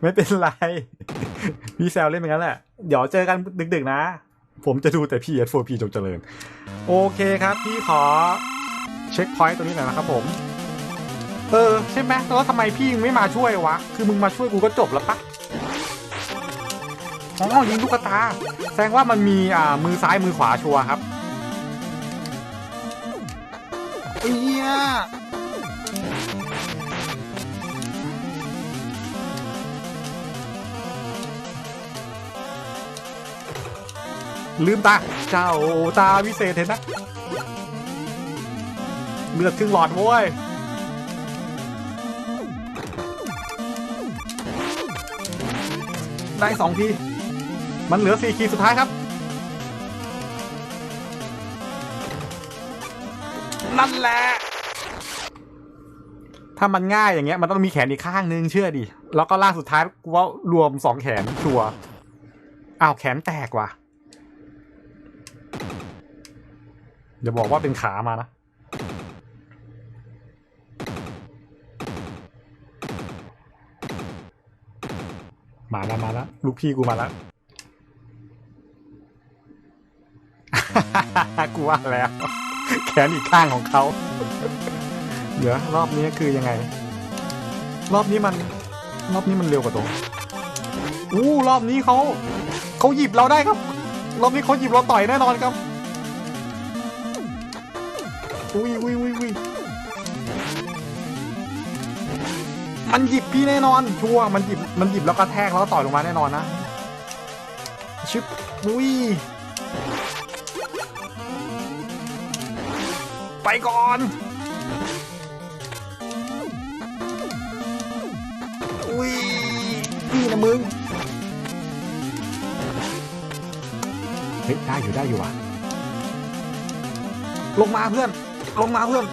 ไม่เป็นไร พี่แซวเล่นเหมือนกันแหละ เดี๋ยวเจอกันดึกๆนะ ผมจะดูแต่พี่ S4P จงเจริญ โอเคครับ พี่ขอเช็คพอยต์ตัวนี้หน่อยนะครับผม เออ ใช่ไหมแล้วทำไมพี่มึงไม่มาช่วยวะ คือมึงมาช่วยกูก็จบแล้วปะอ๋อยิงลูกตา แสดงว่ามันมีอ่ามือซ้ายมือขวาชัวร์ครับเอีย ลืมตา เจ้าตาวิเศษเห็นนะเลือดครึ่งหลอดโว้ยได้สองที มันเหลือสี่ขีดสุดท้ายครับนั่นแหละ ถ้ามันง่ายอย่างเงี้ย มันต้องมีแขนอีกข้างนึงเชื่อดิ แล้วก็ล่างสุดท้ายกูว่ารวมสองแขนชัวร์อ้าวแขนแตกว่ะ อย่าบอกว่าเป็นขามานะ มาแล้วมาแล้วลูกพี่กูมาแล้วกูว่าแล้ว แขนอีกข้างของเขาเดี๋ยวรอบนี้คือยังไง รอบนี้มัน รอบนี้มันเร็วกว่าตัวอู้รอบนี้เขาเขาหยิบเราได้ครับ รอบนี้เขาหยิบเราต่อยแน่นอนครับ อุ้ยอุ้ยอุ้ยอุ้ยมันหยิบพี่แน่นอน ชัวร์มันหยิบมันหยิบแล้วก็แทกแล้วก็ต่อยลงมาแน่นอนนะชึบอุ้ยไปก่อนอุ้ยนี่นะมึงเฮ้ยได้อยู่ได้อยู่อะลงมาเพื่อน ลงมาเพื่อน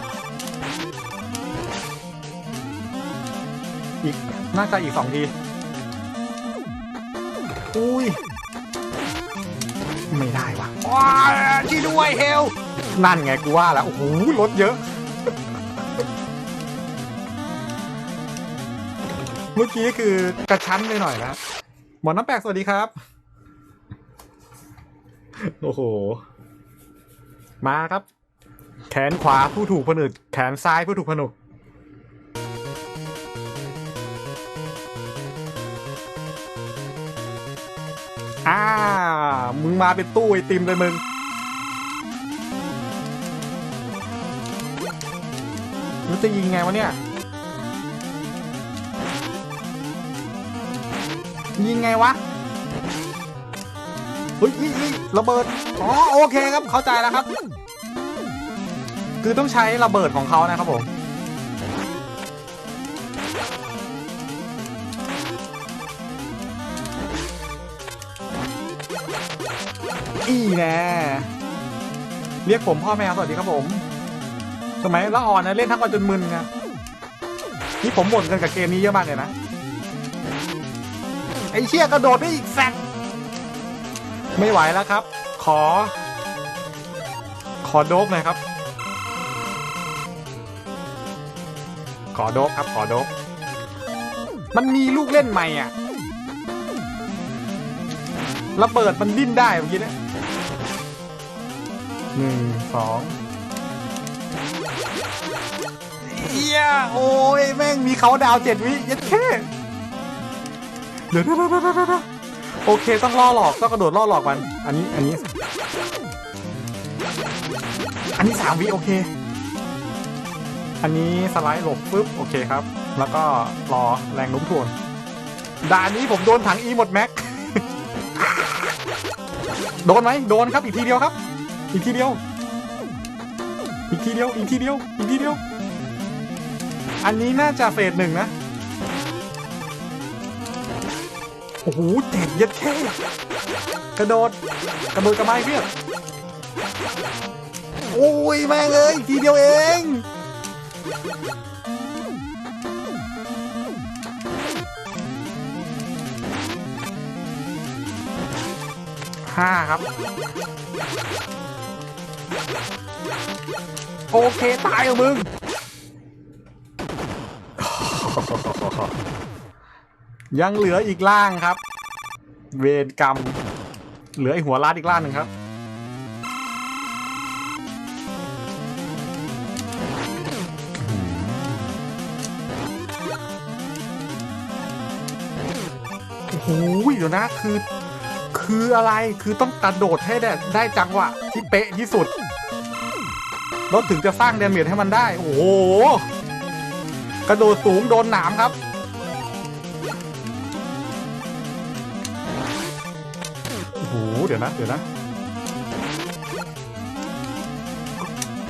อีก น่าจะอีกสองที อุ้ย ไม่ได้ว่ะว้าที่ด้วยเฮล นั่นไงกูว่าแล้ว โอ้โหรถเยอะ เมื่อกี้คือกระชั้นไปหน่อยนะหมอน้ำแปลกสวัสดีครับ โอ้โห มาครับ แขนขวาผู้ถูกผนึก แขนซ้ายผู้ถูกผนึกอ่า มึงมาเป็นตู้ไอติมเลยมึงมันจะยิงไงวะเนี่ย ยิงไงวะ เฮ้ยระเบิด อ๋อ โอเคครับ เข้าใจแล้วครับ คือต้องใช้ระเบิดของเขานะครับผมอีแน่เรียกผมพ่อแมวสวัสดีครับผม สมัยละอ่อนนะเล่นทั้งวันจนมึนนะนี่ผมบ่นกันกับเกมนี้เยอะมากเลยนะ ไอ้เชี่ยกระโดดได้อีกแซกไม่ไหวแล้วครับ ขอ ขอโดบหน่อยครับ ขอโดบครับขอโดบมันมีลูกเล่นใหม่อะระเบิดมันดิ้นได้เมื่อกี้นะหนึ่งสองเฮียโอ้ยแม่งมีเขาดาวเจ็ดวิยัดแค่เดี๋ยวเดี๋ยวเดี๋ยวเดี๋ยวเดี๋ยวโอเคต้องล่อหลอกต้องกระโดดล่อหลอกมัน อันนี้อันนี้ อันนี้สามวิโอเค อันนี้สไลด์หลบปุ๊บโอเคครับ แล้วก็รอแรงโน้มถ่วงด่านนี้ผมโดนถังอีหมดแม็ก โดนไหมโดนครับอีกทีเดียวครับ อีกทีเดียว อีกทีเดียว อีกทีเดียว อีกทีเดียว อันนี้น่าจะเฟสหนึ่งนะ โอ้โหเจ็บเย็ดแค่กระโดด กระโดดกระไม้เพียบโอ้ยแม่งเอ้ยทีเดียวเอง ห้าครับ โอเค ตายเหรอมึง ยังเหลืออีกล่างครับ เวรกรรม เหลือไอหัวลาดอีกล่างหนึ่งครับ โอ้โหเดี๋ยวนะคือ คืออะไรคือต้องกระโดดให้ได้ได้จังหวะที่เป๊ะที่สุดแล้วถึงจะสร้างเดเมจให้มันได้ โอ้โหกระโดดสูงโดนหนามครับโอ้โหเดี๋ยวนะเดี๋ยวนะ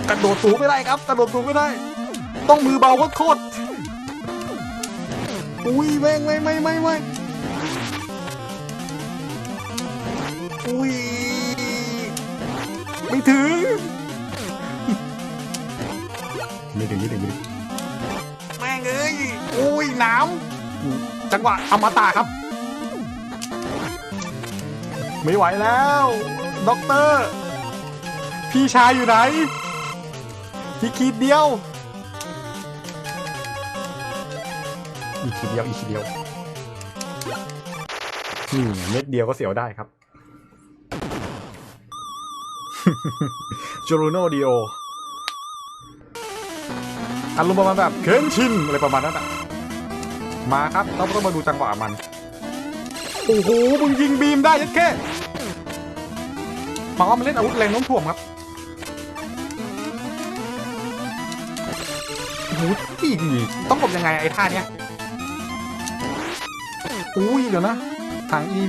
กระโดดสูงไม่ได้ครับกระโดดสูงไม่ได้ ต้องมือเบาโคตรอุ้ยแม่งไม่ไม่ไม่ไม่ อุ้ย ไม่ถึง ไม่ถึงไม่ถึงไม่ถึงแม่งเอ้ยอุ้ยหน้ำจังหวะอมตะครับ ไม่ไหวแล้ว ด็อกเตอร์ พี่ชายอยู่ไหนอีกขีดเดียว อีกขีดเดียว อีกขีดเดียวนี่เม็ดเดียวก็เสียวได้ครับ จูรูโนดีโออารมณ์ประมาณแบบเคนชินอะไรประมาณนั้นอะมาครับเราต้องมาดูจังหวะมัน โอ้โห มึงยิงบีมได้ยัดแค่หมาว่ามันเล่นอาวุธแรงน้มถ่วงครับโอ้โหอีต้องหลบยังไงไอ้ท่าเนี้ยอุ้ยเดี๋ยวนะทางอี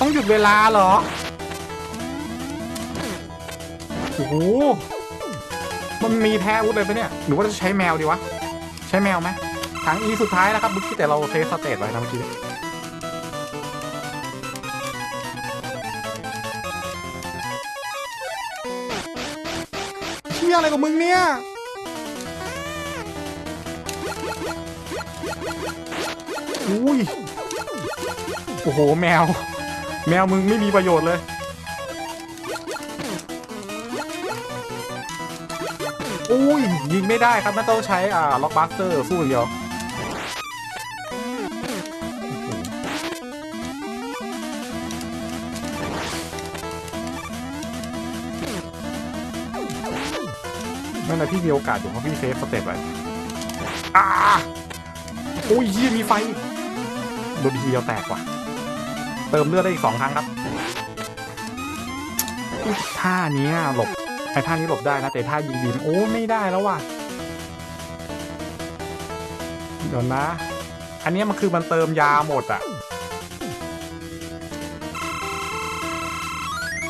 ต้องหยุดเวลาเหรอ โอ้โหมันมีแพ้อาวุธเลยปะเนี่ย หรือว่าจะใช้แมวดีวะ ใช้แมวไหมทางอีสุดท้ายแล้วครับเมื่อกี้แต่เราเทสสเตตไว้นะเมื่อกี้เชี่ยอะไรกับมึงเนี่ยอุ้ย โอ้โห แมว แมวมึงไม่มีประโยชน์เลย อุ้ยยิงไม่ได้ครับน่าต้องใช้อ่าล็อกบัสเตอร์สู้อย่างเดียวนั่นแหละพี่มีโอกาสอยู่เพราะพี่เซฟสเต็ปไว้อ่าโอ้ยเหี้ยมีไฟโดนทีเดียวแตกว่ะ เติมเลือดได้อีกสองครั้งครับท่านี้หลบ ไอ้ท่านี้หลบได้นะแต่ท่ายิงบีมโอ้ไม่ได้แล้วว่ะเดี๋ยวนะ อันนี้มันคือมันเติมยาหมดอะ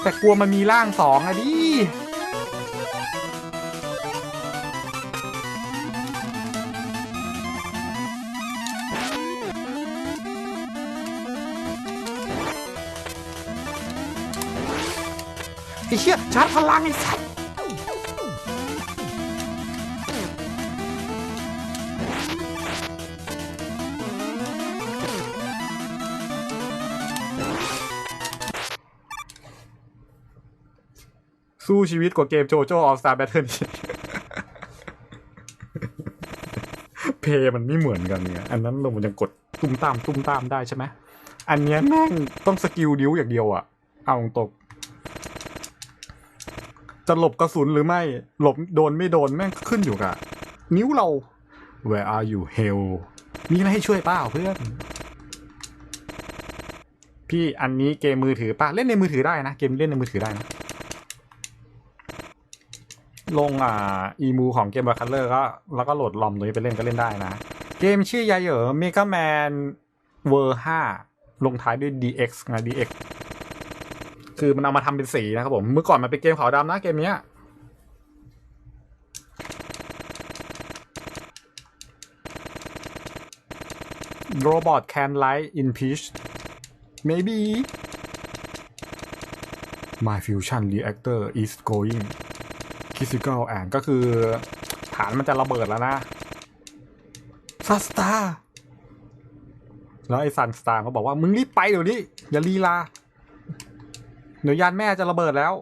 แต่กลัวมันมีร่างสองอะดิไอ้เชี่ยชาร์จพลังไอ้สัส สู้ชีวิตกว่าเกมโจโจ้ออ s สตาร์แบทเทิลเพย์มันไม่เหมือนกันเนี่ย อันนั้นเรามันยังกดตุ้มตามตุ้มตามได้ใช่ไหม อันเนี้ยแม่งต้องสกิลดิ้วอย่างเดียวอะเอาตรงๆจะหลบกระสุนหรือไม่ หลบโดนไม่โดนแม่งขึ้นอยู่กับนิ้วเรา Where are you hell มีอะไรให้ช่วยเปล่าเพื่อน พี่อันนี้เกมมือถือป่ะ เล่นในมือถือได้นะ เกมเล่นในมือถือได้นะ ลงอ่าอีมูของเกมบาคัลเลอร์ก็แล้วก็โหลดลอมตัวนี้ไปเล่นก็เล่นได้นะ เกมชื่อยาเหยอเมกาแมนเวอร์ห้าลงท้ายด้วย DX นะ DX คือมันเอามาทำเป็นสีนะครับผม เมื่อก่อนมันเป็นเกมขาวดำนะเกมเนี้ย Robot can light in peach maybe my fusion reactor is going คิสิกลแอนก็คือ ฐานมันจะระเบิดแล้วนะซัสตาแล้วไอ้ซันสตาร์เขาบอกว่ามึงรีบไปเดี๋ยวนี้อย่าลีลาเดี๋ยวยานแม่จะระเบิดแล้ว